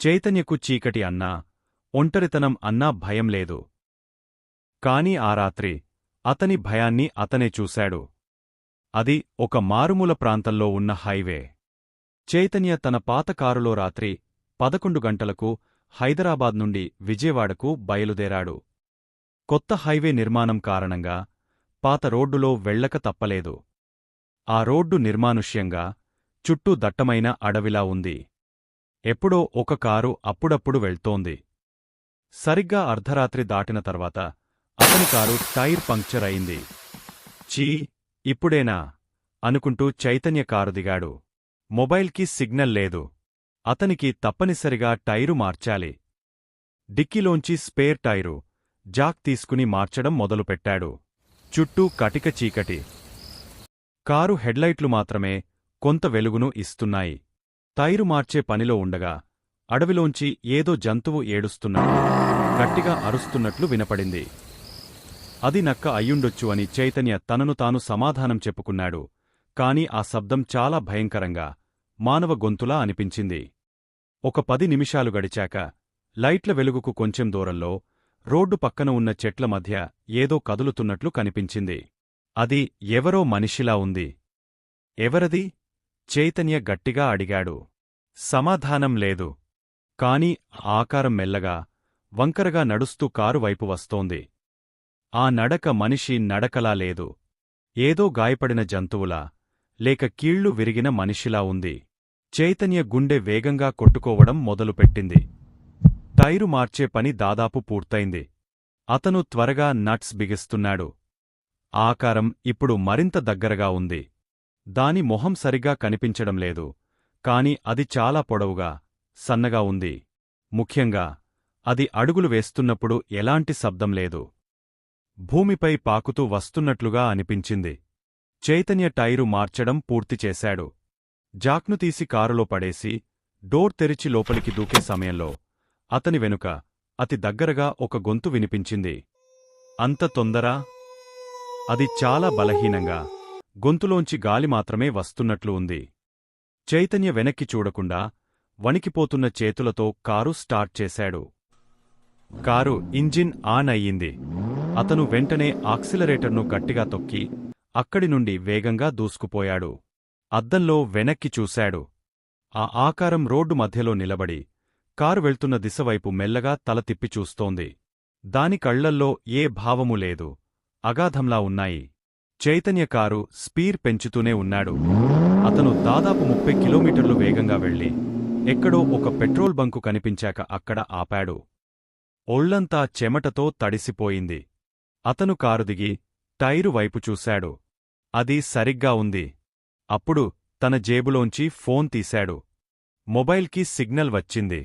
చైతన్యకు చీకటి అన్నా ఒంటరితనం అన్నా భయం లేదు. కాని ఆ రాత్రి అతని భయాన్ని అతనే చూశాడు. అది ఒక మారుమూల ప్రాంతంలో ఉన్న హైవే. చైతన్య తన పాత కారులో రాత్రి పదకొండు గంటలకు హైదరాబాద్ నుండి విజయవాడకు బయలుదేరాడు. కొత్త హైవే నిర్మాణం కారణంగా పాత రోడ్డులో వెళ్ళక తప్పలేదు. ఆ రోడ్డు నిర్మానుష్యంగా చుట్టూ దట్టమైన అడవిలా ఉంది. ఎప్పుడో ఒక కారు అప్పుడప్పుడు వెళ్తోంది. సరిగ్గా అర్ధరాత్రి దాటిన తర్వాత అతని కారు టైర్ పంక్చర్ అయింది. చీ ఇప్పుడేనా? అనుకుంటూ చైతన్య కారు దిగాడు. మొబైల్కి సిగ్నల్ లేదు. అతనికి తప్పనిసరిగా టైరు మార్చాలి. డిక్కీలోంచి స్పేర్ టైరు జాక్ తీసుకుని మార్చడం మొదలుపెట్టాడు. చుట్టూ కటిక చీకటి. కారు హెడ్లైట్లు మాత్రమే కొంత వెలుగును ఇస్తున్నాయి. టైరు మార్చే పనిలో ఉండగా అడవిలోంచి ఏదో జంతువు ఏడుస్తున్నట్లు గట్టిగా అరుస్తున్నట్లు వినపడింది. అది నక్క అయ్యుండొచ్చు అని చైతన్య తనను తాను సమాధానం చెప్పుకున్నాడు. కాని ఆ శబ్దం చాలా భయంకరంగా మానవ గొంతులా అనిపించింది. ఒక పది నిమిషాలు గడిచాక లైట్ల వెలుగుకు కొంచెం దూరంలో రోడ్డు పక్కన ఉన్న చెట్ల మధ్య ఏదో కదులుతున్నట్లు కనిపించింది. అది ఎవరో మనిషిలా ఉంది. ఎవరది? చైతన్య గట్టిగా అడిగాడు. సమాధానం లేదు. కాని ఆకారం మెల్లగా వంకరగా నడుస్తూ కారు వైపు వస్తోంది. ఆ నడక మనిషి నడకలా లేదు. ఏదో గాయపడిన జంతువులా లేక కీళ్ళు విరిగిన మనిషిలా ఉంది. చైతన్య గుండె వేగంగా కొట్టుకోవడం మొదలుపెట్టింది. టైరు మార్చే పని దాదాపు పూర్తయింది. అతను త్వరగా నట్స్ బిగిస్తున్నాడు. ఆకారం ఇప్పుడు మరింత దగ్గరగా ఉంది. దాని మొహం సరిగా కనిపించడం లేదు. కాని అది చాలా పొడవుగా సన్నగా ఉంది. ముఖ్యంగా అది అడుగులు వేస్తున్నప్పుడు ఎలాంటి శబ్దం లేదు. భూమిపై పాకుతూ వస్తున్నట్లుగా అనిపించింది. చైతన్య టైరు మార్చడం పూర్తి చేశాడు. జాక్ను తీసి కారులో పడేసి డోర్ తెరిచి లోపలికి దూకే సమయంలో అతని వెనుక అతి దగ్గరగా ఒక గొంతు వినిపించింది. అంత తొందరా? అది చాలా బలహీనంగా గొంతులోంచి గాలి మాత్రమే వస్తున్నట్లు ఉంది. చైతన్య వెనక్కి చూడకుండా వణికిపోతున్న చేతులతో కారు స్టార్ట్ చేశాడు. కారు ఇంజిన్ ఆన్ అయ్యింది. అతను వెంటనే ఆక్సిలరేటర్ను గట్టిగా తొక్కి అక్కడి నుండి వేగంగా దూసుకుపోయాడు. అద్దంలో వెనక్కి చూశాడు. ఆ ఆకారం రోడ్డు మధ్యలో నిలబడి కారు వెళ్తున్న దిశవైపు మెల్లగా తల తిప్పి చూస్తోంది. దాని కళ్ళల్లో ఏ భావము లేదు. అగాధంలా ఉన్నాయి. చైతన్య కారు స్పీర్ పెంచుతూనే ఉన్నాడు. అతను దాదాపు ముప్పై కిలోమీటర్లు వేగంగా వెళ్ళి ఎక్కడో ఒక పెట్రోల్ బంకు కనిపించాక అక్కడ ఆపాడు. ఒళ్ళంతా చెమటతో తడిసిపోయింది. అతను కారు దిగి టైరు వైపు చూశాడు. అది సరిగ్గా ఉంది. అప్పుడు తన జేబులోంచి ఫోన్ తీశాడు. మొబైల్కి సిగ్నల్ వచ్చింది.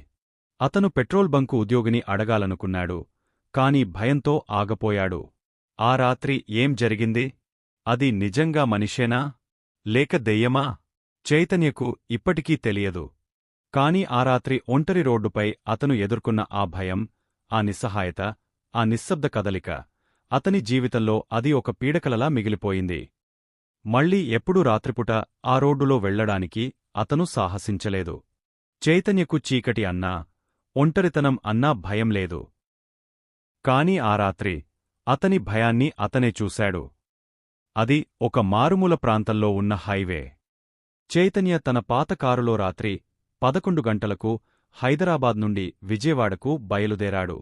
అతను పెట్రోల్ బంకు ఉద్యోగిని అడగాలనుకున్నాడు కాని భయంతో ఆగపోయాడు. ఆ రాత్రి ఏం జరిగింది? అది నిజంగా మనిషేనా? లేక దెయ్యమా? చైతన్యకు ఇప్పటికీ తెలియదు. కాని ఆ రాత్రి ఒంటరి రోడ్డుపై అతను ఎదుర్కొన్న ఆ భయం ఆ నిస్సహాయత ఆ నిశ్శబ్ద కదలిక అతని జీవితంలో అది ఒక పీడకలలా మిగిలిపోయింది. మళ్ళీ ఎప్పుడూ రాత్రిపుట ఆ రోడ్డులో వెళ్ళడానికి అతను సాహసించలేదు. చైతన్యకు చీకటి అన్నా ఒంటరితనం అన్నా భయం లేదు. కాని ఆ రాత్రి అతని భయాన్ని అతనే చూశాడు. అది ఒక మారుమూల ప్రాంతంలో ఉన్న హైవే. చైతన్య తన పాత కారులో రాత్రి పదకొండు గంటలకు హైదరాబాద్ నుండి విజయవాడకు బయలుదేరాడు.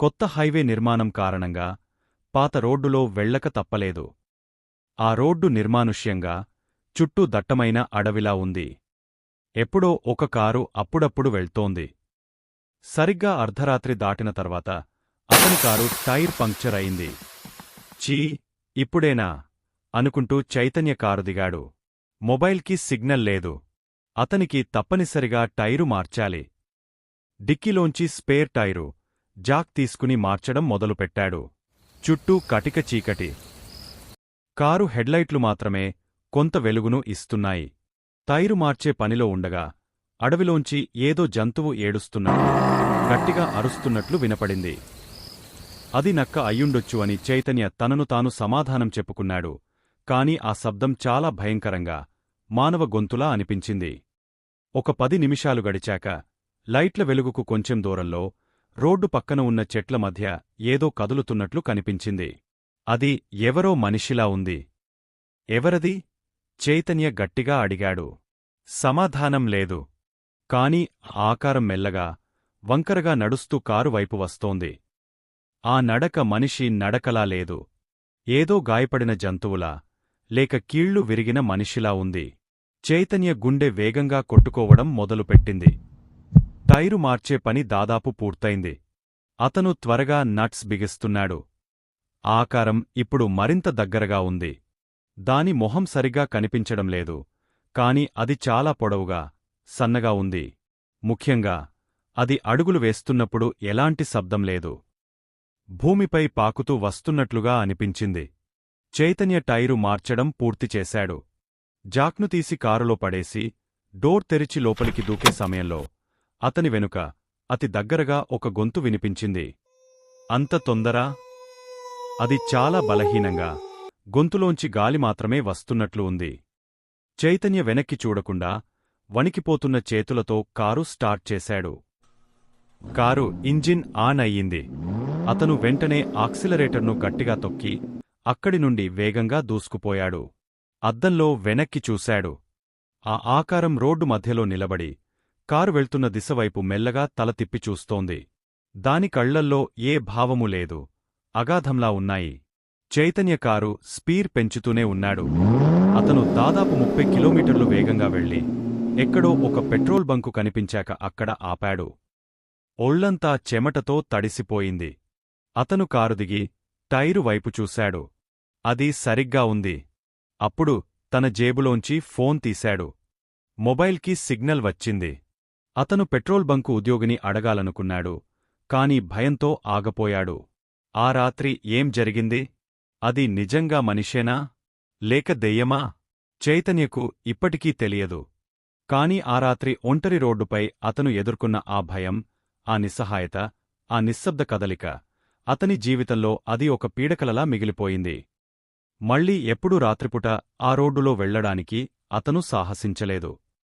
కొత్త హైవే నిర్మాణం కారణంగా పాత రోడ్డులో వెళ్ళక తప్పలేదు. ఆ రోడ్డు నిర్మానుష్యంగా చుట్టూ దట్టమైన అడవిలా ఉంది. ఎప్పుడో ఒక కారు అప్పుడప్పుడు వెళ్తోంది. సరిగ్గా అర్ధరాత్రి దాటిన తర్వాత అతని కారు టైర్ పంక్చర్ అయింది. చీ ఇప్పుడేనా? అనుకుంటూ చైతన్య కారు దిగాడు మొబైల్కి సిగ్నల్ లేదు. అతనికి తప్పనిసరిగా టైరు మార్చాలి. డిక్కీలోంచి స్పేర్ టైరు జాక్ తీసుకుని మార్చడం మొదలుపెట్టాడు. చుట్టూ కటిక చీకటి. కారు హెడ్లైట్లు మాత్రమే కొంత వెలుగును ఇస్తున్నాయి. టైరు మార్చే పనిలో ఉండగా అడవిలోంచి ఏదో జంతువు ఏడుస్తున్నట్లు గట్టిగా అరుస్తున్నట్లు వినపడింది. అది నక్క అయ్యుండొచ్చు అని చైతన్య తనను తాను సమాధానం చెప్పుకున్నాడు. కాని ఆ శబ్దం చాలా భయంకరంగా మానవ గొంతులా అనిపించింది. ఒక పది నిమిషాలు గడిచాక లైట్ల వెలుగుకు కొంచెం దూరంలో రోడ్డు పక్కన ఉన్న చెట్ల మధ్య ఏదో కదులుతున్నట్లు కనిపించింది. అది ఎవరో మనిషిలా ఉంది. ఎవరది? చైతన్య గట్టిగా అడిగాడు. సమాధానం లేదు. కాని ఆ ఆకారం మెల్లగా వంకరగా నడుస్తూ కారు వైపు వస్తోంది. ఆ నడక మనిషి నడకలా లేదు. ఏదో గాయపడిన జంతువులా లేక కీళ్ళు విరిగిన మనిషిలా ఉంది. చైతన్య గుండె వేగంగా కొట్టుకోవడం మొదలుపెట్టింది. టైరు మార్చే పని దాదాపు పూర్తయింది. అతను త్వరగా నట్స్ బిగిస్తున్నాడు. ఆకారం ఇప్పుడు మరింత దగ్గరగా ఉంది. దాని మొహం సరిగా కనిపించడం లేదు కాని అది చాలా పొడవుగా సన్నగా ఉంది. ముఖ్యంగా అది అడుగులు వేస్తున్నప్పుడు ఎలాంటి శబ్దం లేదు. భూమిపై పాకుతూ వస్తున్నట్లుగా అనిపించింది. చైతన్య టైరు మార్చడం పూర్తి చేశాడు. జాక్ను తీసి కారులో పడేసి డోర్ తెరిచి లోపలికి దూకే సమయంలో అతని వెనుక అతి దగ్గరగా ఒక గొంతు వినిపించింది. అంత తొందరా? అది చాలా బలహీనంగా గొంతులోంచి గాలి మాత్రమే వస్తున్నట్లు ఉంది. చైతన్య వెనక్కి చూడకుండా వణికిపోతున్న చేతులతో కారు స్టార్ట్ చేశాడు. కారు ఇంజిన్ ఆన్ అయ్యింది. అతను వెంటనే ఆక్సిలరేటర్ను గట్టిగా తొక్కి అక్కడి నుండి వేగంగా దూసుకుపోయాడు. అద్దంలో వెనక్కి చూశాడు. ఆ ఆకారం రోడ్డు మధ్యలో నిలబడి కారు వెళ్తున్న దిశవైపు మెల్లగా తల తిప్పి చూస్తోంది. దాని కళ్ళల్లో ఏ భావము లేదు. అగాధంలా ఉన్నాయి. చైతన్య కారు స్పీర్ పెంచుతూనే ఉన్నాడు. అతను దాదాపు ముప్పై కిలోమీటర్లు వేగంగా వెళ్ళి ఎక్కడో ఒక పెట్రోల్ బంకు కనిపించాక అక్కడ ఆపాడు. ఒళ్ళంతా చెమటతో తడిసిపోయింది. అతను కారు దిగి టైరు వైపు చూశాడు. అది సరిగ్గా ఉంది. అప్పుడు తన జేబులోంచి ఫోన్ తీశాడు. మొబైల్కి సిగ్నల్ వచ్చింది. అతను పెట్రోల్ బంకు ఉద్యోగిని అడగాలనుకున్నాడు. కాని భయంతో ఆగపోయాడు. ఆ రాత్రి ఏం జరిగింది? అది నిజంగా మనిషేనా? లేక దెయ్యమా? చైతన్యకు ఇప్పటికీ తెలియదు. కాని ఆ రాత్రి ఒంటరి రోడ్డుపై అతను ఎదుర్కొన్న ఆ భయం ఆ నిస్సహాయత ఆ నిశ్శబ్ద కదలిక అతని జీవితంలో అది ఒక పీడకలలా మిగిలిపోయింది. మళ్ళీ ఎప్పుడూ రాత్రిపుట ఆ రోడ్డులో వెళ్ళడానికి అతను సాహసించలేదు.